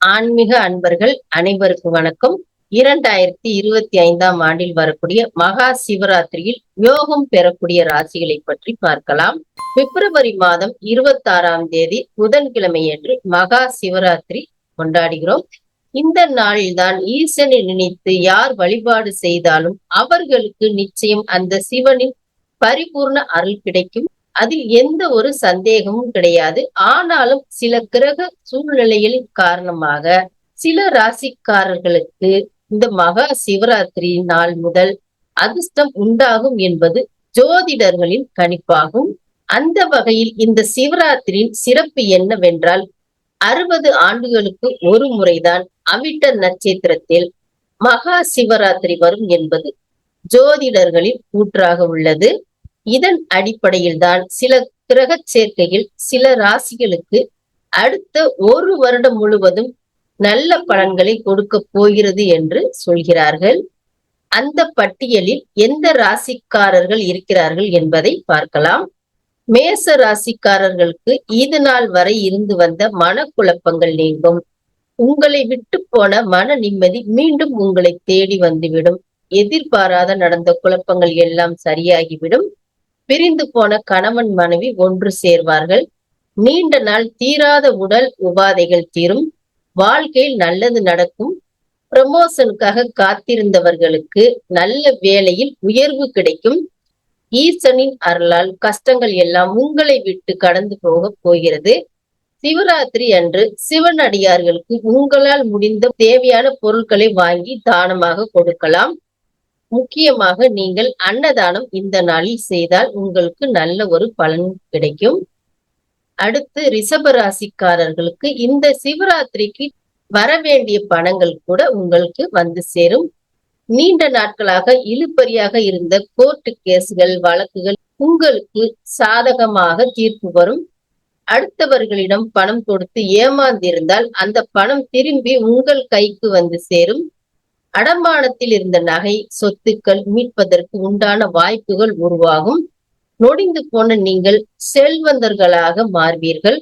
ஆன்மீக அன்பர்கள் அனைவருக்கும் வணக்கம். இரண்டாயிரத்தி இருபத்தி ஐந்தாம் ஆண்டில் வரக்கூடிய மகா சிவராத்திரியில் யோகம் பெறக்கூடிய ராசிகளை பற்றி பார்க்கலாம். பிப்ரவரி மாதம் இருபத்தி ஆறாம் தேதி புதன்கிழமையன்று மகா சிவராத்திரி கொண்டாடுகிறோம். இந்த நாளில்தான் ஈசனை நினைத்து யார் வழிபாடு செய்தாலும் அவர்களுக்கு நிச்சயம் அந்த சிவனின் பரிபூர்ண அருள் கிடைக்கும். அதில் எந்த ஒரு சந்தேகமும் கிடையாது. ஆனாலும் சில கிரக சூழ்நிலைகளின் காரணமாக சில ராசிக்காரர்களுக்கு இந்த மகா சிவராத்திரி நாள் முதல் அதிர்ஷ்டம் உண்டாகும் என்பது ஜோதிடர்களின் கணிப்பாகும். அந்த வகையில் இந்த சிவராத்திரியின் சிறப்பு என்னவென்றால் அறுபது ஆண்டுகளுக்கு ஒரு முறைதான் அவிட்ட நட்சத்திரத்தில் மகா சிவராத்திரி வரும் என்பது ஜோதிடர்களின் கூற்றாக உள்ளது. இதன் அடிப்படையில் தான் சில கிரக சேர்க்கையில் சில ராசிகளுக்கு அடுத்த ஒரு வருடம் முழுவதும் நல்ல பலன்களை கொடுக்க போகிறது என்று சொல்கிறார்கள். அந்த பட்டியலில் எந்த ராசிக்காரர்கள் இருக்கிறார்கள் என்பதை பார்க்கலாம். மேச ராசிக்காரர்களுக்கு இது நாள் வரை இருந்து வந்த மனக்குழப்பங்கள் நீங்கும். உங்களை விட்டு போன மன நிம்மதி மீண்டும் உங்களை தேடி வந்துவிடும். எதிர்பாராத நடந்த குழப்பங்கள் எல்லாம் சரியாகிவிடும். பிரிந்து போன கணவன் மனைவி ஒன்று சேர்வார்கள். நீண்ட நாள் தீராத உடல் உபாதைகள் தீரும். வாழ்க்கையில் நல்லது நடக்கும். ப்ரமோஷனுக்காக காத்திருந்தவர்களுக்கு நல்ல வேலையில் உயர்வு கிடைக்கும். ஈசனின் அருளால் கஷ்டங்கள் எல்லாம் உங்களை விட்டு கடந்து போக போகிறது. சிவராத்திரி அன்று சிவன் அடியார்களுக்கு உங்களால் முடிந்த தேவையான பொருட்களை வாங்கி தானமாக கொடுக்கலாம். முக்கியமாக நீங்கள் அன்னதானம் இந்த நாளில் செய்தால் உங்களுக்கு நல்ல ஒரு பலன் கிடைக்கும். அடுத்து ரிஷப ராசிக்காரர்களுக்கு இந்த சிவராத்திரிக்கு வரவேண்டிய பணங்கள் கூட உங்களுக்கு வந்து சேரும். நீண்ட நாட்களாக இழுபறியாக இருந்த கோர்ட்டு கேஸ்கள் வழக்குகள் உங்களுக்கு சாதகமாக தீர்ப்பு வரும். அடுத்தவர்களிடம் பணம் கொடுத்து ஏமாந்திருந்தால் அந்த பணம் திரும்பி உங்கள் கைக்கு வந்து சேரும். அடமானத்தில் இருந்த நகை சொத்துக்கள் மீட்பதற்கு உண்டான வாய்ப்புகள் உருவாகும். நொடிந்து போன நீங்கள் செல்வந்தர்களாக மாறுவீர்கள்.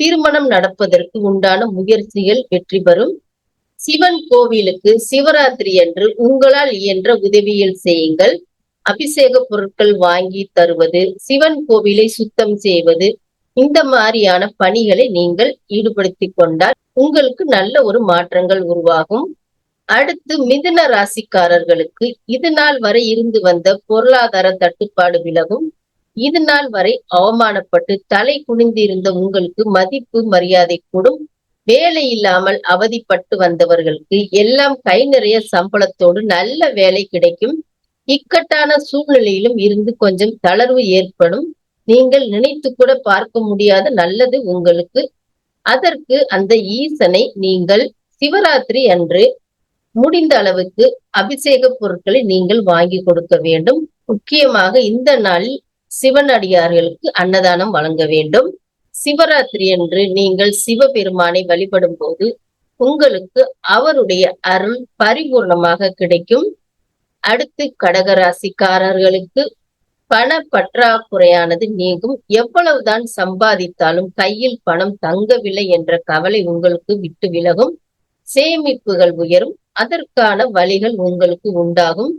திருமணம் நடப்பதற்கு உண்டான முயற்சிகள் வெற்றி பெறும். சிவன் கோவிலுக்கு சிவராத்திரி அன்று உங்களால் இயன்ற உதவியில் செய்யுங்கள். அபிஷேக பொருட்கள் வாங்கி தருவது சிவன் கோவிலை சுத்தம் செய்வது இந்த மாதிரியான பணிகளை நீங்கள் ஈடுபடுத்தி கொண்டால் உங்களுக்கு நல்ல ஒரு மாற்றங்கள் உருவாகும். அடுத்து மிதுன ராசிக்காரர்களுக்கு இது நாள் வரை இருந்து வந்த பொருளாதார தட்டுப்பாடு விலகும். இது நாள் வரை அவமானப்பட்டு தலை குனிந்து இருந்த உங்களுக்கு மதிப்பு மரியாதை கூடும். வேலை இல்லாமல் அவதிப்பட்டு வந்தவர்களுக்கு எல்லாம் கை நிறைய சம்பளத்தோடு நல்ல வேலை கிடைக்கும். இக்கட்டான சூழ்நிலையிலும் இருந்து கொஞ்சம் தளர்வு ஏற்படும். நீங்கள் நினைத்து கூட பார்க்க முடியாத நல்லது உங்களுக்கு. அதற்கு அந்த ஈசனை நீங்கள் சிவராத்திரி அன்று முடிந்த அளவுக்கு அபிஷேக பொருட்களை நீங்கள் வாங்கி கொடுக்க வேண்டும். முக்கியமாக இந்த நாளில் சிவன் அடியார்களுக்கு அன்னதானம் வழங்க வேண்டும். சிவராத்திரி அன்று நீங்கள் சிவபெருமானை வழிபடும் போது உங்களுக்கு அவருடைய அருள் பரிபூர்ணமாக கிடைக்கும். அடுத்து கடகராசிக்காரர்களுக்கு பண பற்றாக்குறையானது நீங்கும். எவ்வளவுதான் சம்பாதித்தாலும் கையில் பணம் தங்கவில்லை என்ற கவலை உங்களுக்கு விட்டு விலகும். சேமிப்புகள் உயரும். அதற்கான வழிகள் உங்களுக்கு உண்டாகும்.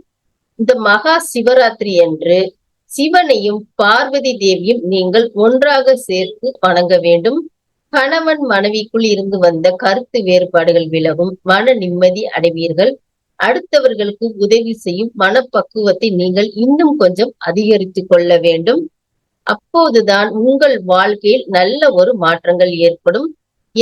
இந்த மகா சிவராத்திரி என்று சிவனையும் பார்வதி தேவியும் நீங்கள் ஒன்றாக சேர்த்து வணங்க வேண்டும். கணவன் மனைவிக்குள் இருந்து வந்த கருத்து வேறுபாடுகள் விலகும். மன நிம்மதி அடைவீர்கள். அடுத்தவர்களுக்கு உதவி செய்யும் மனப்பக்குவத்தை நீங்கள் இன்னும் கொஞ்சம் அதிகரித்து கொள்ள வேண்டும். அப்போதுதான் உங்கள் வாழ்க்கையில் நல்ல ஒரு மாற்றங்கள் ஏற்படும்.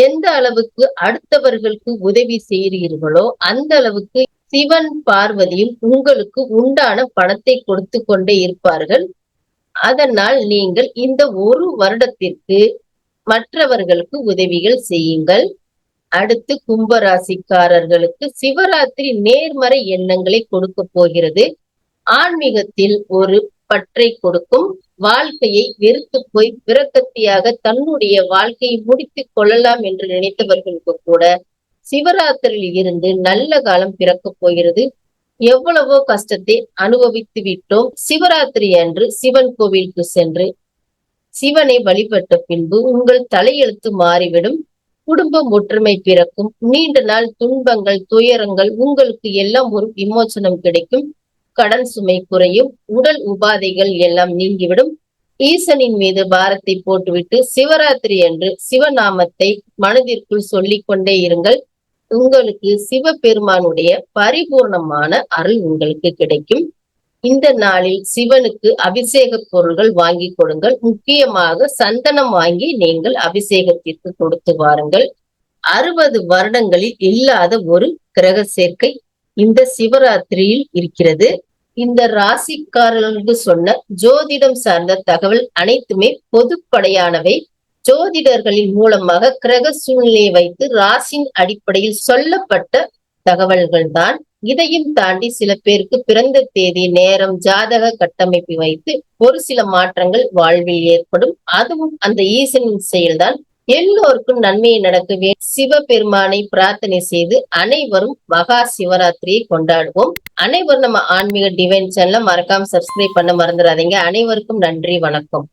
எந்த அளவுக்கு அடுத்தவர்களுக்கு உதவி செய்கிறீர்களோ அந்த அளவுக்கு சிவன் பார்வதியும் உங்களுக்கு உண்டான பணத்தை கொடுத்து கொண்டே இருப்பார்கள். அதனால் நீங்கள் இந்த ஒரு வருடத்திற்கு மற்றவர்களுக்கு உதவிகள் செய்யுங்கள். அடுத்து கும்பராசிக்காரர்களுக்கு சிவராத்திரி நேர்மறை எண்ணங்களை கொடுக்க போகிறது. ஆன்மீகத்தில் ஒரு பற்றை கொடுக்கும். வாழ்க்கையை வெறுத்து போய் விரக்கத்தியாக தன்னுடைய வாழ்க்கையை முடித்துக் கொள்ளலாம் என்று நினைத்தவர்களுக்கு கூட சிவராத்திரியில் இருந்து நல்ல காலம் பிறக்கப் போகிறது. எவ்வளவோ கஷ்டத்தை அனுபவித்து விட்டோம். சிவராத்திரி அன்று சிவன் கோவிலுக்கு சென்று சிவனை வழிபட்ட பின்பு உங்கள் தலையெழுத்து மாறிவிடும். குடும்பம் ஒற்றுமை பிறக்கும். நீண்ட நாள் துன்பங்கள் துயரங்கள் உங்களுக்கு எல்லாம் ஒரு விமோசனம் கிடைக்கும். கடன் சுமை குறையும் உடல் உபாதைகள் எல்லாம் நீங்கிவிடும். ஈசனின் மீது பாரத்தை போட்டுவிட்டு சிவராத்திரி அன்று சிவநாமத்தை மனதிற்குள் சொல்லிக் கொண்டே இருங்கள். உங்களுக்கு சிவபெருமானுடைய பரிபூர்ணமான அருள் உங்களுக்கு கிடைக்கும். இந்த நாளில் சிவனுக்கு அபிஷேக பொருள்கள் வாங்கி கொடுங்கள். முக்கியமாக சந்தனம் வாங்கி நீங்கள் அபிஷேகத்திற்கு கொடுத்து வாருங்கள். அறுபது வருடங்களில் இல்லாத ஒரு கிரக சேர்க்கை இந்த சிவராத்திரியில் இருக்கிறது. இந்த ராசிக்காரர்களுக்கு சொன்ன ஜோதிடம் சார்ந்த தகவல் அனைத்துமே பொதுப்படையானவை. ஜோதிடர்களின் மூலமாக கிரக சூழ்நிலையை வைத்து ராசின் அடிப்படையில் சொல்லப்பட்ட தகவல்கள் தான். இதையும் தாண்டி சில பேருக்கு பிறந்த தேதி நேரம் ஜாதக கட்டமைப்பு வைத்து ஒரு சில மாற்றங்கள் வாழ்வில் ஏற்படும். அதுவும் அந்த ஈசனின் செயல்தான். எல்லோருக்கும் நன்மையை நடக்கவே சிவபெருமானை பிரார்த்தனை செய்து அனைவரும் மகா சிவராத்திரியை கொண்டாடுவோம். அனைவரும் நம்ம ஆன்மீக டிவைன் சேனல மறக்காம சப்ஸ்கிரைப் பண்ண மறந்துடாதீங்க. அனைவருக்கும் நன்றி வணக்கம்.